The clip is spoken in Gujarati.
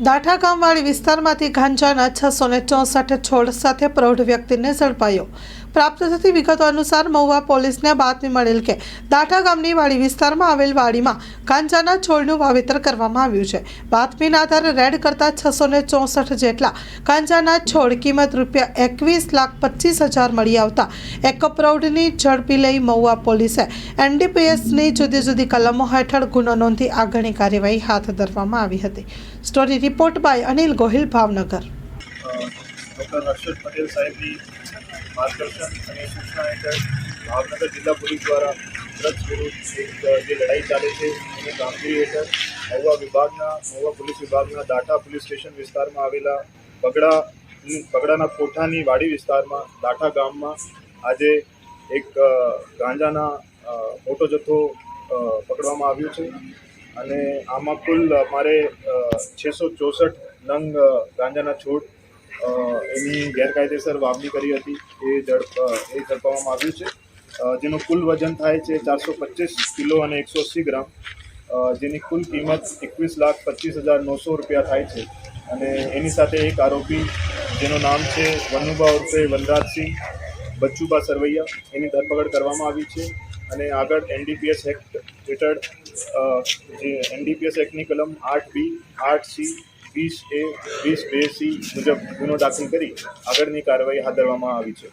દાઠા ગામવાળી વિસ્તારમાંથી ગાંજાના છસો ને ચોસઠ છોડ સાથે પ્રૌઢ વ્યક્તિને ઝડપાયો. પ્રાપ્ત થતી વિગતો અનુસાર મહુવા પોલીસને બાતમી મળેલ કે દાઠા ગામની વાડી વિસ્તારમાં આવેલ વાડીમાં ગાંજાના છોડનું વાવેતર કરવામાં આવ્યું છે. બાતમીના આધારે રેડ કરતા છસો ને ચોસઠ જેટલા ગાંજાના છોડ કિંમત રૂપિયા એકવીસ લાખ પચીસ હજાર મળી આવતા એક પ્રૌઢની ઝડપી લઈ મહુવા પોલીસે એનડીપીએસની જુદી જુદી કલમો હેઠળ ગુનો નોંધી આગળની કાર્યવાહી હાથ ધરવામાં આવી હતી. Story report by Anil Gohil Bhavnagar doctor Harshad Patel સાહેબની માર્ગદર્શન અને સૂચના હેઠળ ભાવનગર જિલ્લા પોલીસ દ્વારા જે લડાઈ ચાલે છે એની હેઠળ મહુવા વિભાગના મહુવા પોલીસ વિભાગના દાઠા પોલીસ સ્ટેશન વિસ્તારમાં આવેલા બગડા બગડાના કોઠાની વાડી વિસ્તારમાં દાઠા ગામમાં આજે એક ગાંજાના મોટો જથ્થો પકડવામાં આવ્યો છે અને આમાં કુલ અમારે છસો ચોસઠ નંગ ગાંજાના છોડ એની ગેરકાયદેસર વાવણી કરી હતી. એ ઝડપ એ ઝડપવામાં આવ્યું છે. જેનું કુલ વજન થાય છે ચારસો પચીસ કિલો અને એકસો અસી ગ્રામ. જેની કુલ કિંમત એકવીસ લાખ પચીસ હજાર નવસો રૂપિયા થાય છે. અને એની સાથે એક આરોપી, જેનું નામ છે વનુભા ઉર્ફે વનરાજસિંહ બચ્ચુબા સરવૈયા, એની ધરપકડ કરવામાં આવી છે. અને આગળ એનડીપીએસ એક્ટ હેઠળ જે એનડીપીએસ એક્ટની કલમ આઠ બી, આઠ સી, વીસ એ, વીસ બે સી મુજબ ગુનો દાખલ કરી આગળની કાર્યવાહી હાથ ધરવામાં આવી છે.